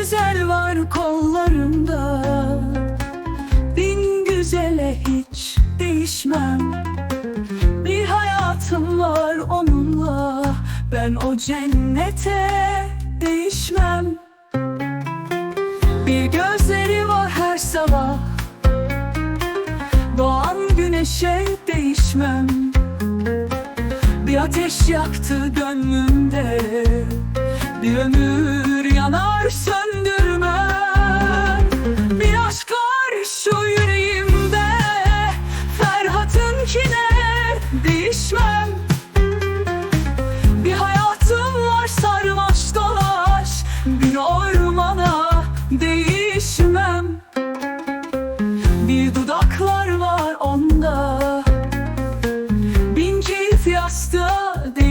güzel var kollarında. Bin güzele hiç değişmem. Bir hayatım var onunla. Ben o cennete değişmem. Bir gözleri var her sabah. Doğan güneşe değişmem. Bir ateş yaktı gönlümde. Bir ömür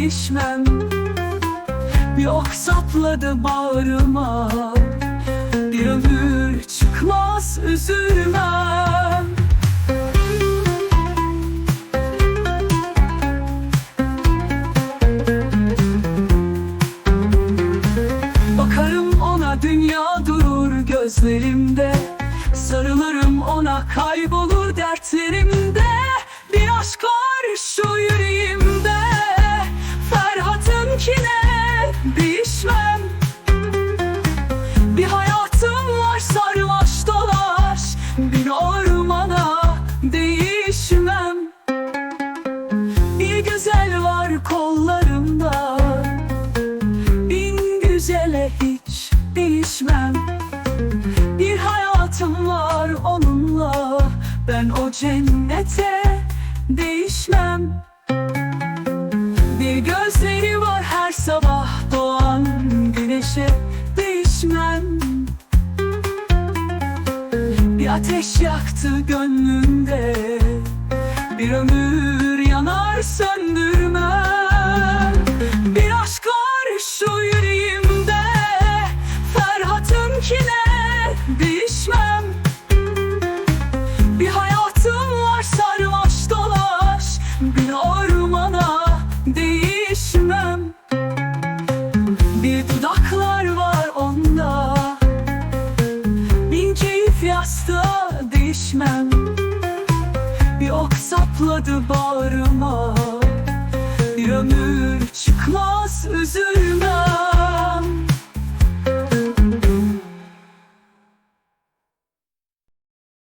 değişmem Bir ok sapladı bağrıma Bir ömür çıkmaz üzülmem. Bakarım ona dünya durur gözlerimde Sarılırım ona kaybolur dertlerimde dolaş Bir ormana değişmem. Bir güzel var kollarımda. Bin güzele hiç değişmem. Bir hayatım var onunla. Ben o cennete değişmem. Bir gözleri var her sabah Ateş yaktı gönlümde. Bir ömür yanar söndürmem değişmem. Bir ok sapladı bağrıma. Bir çıkmaz üzülmem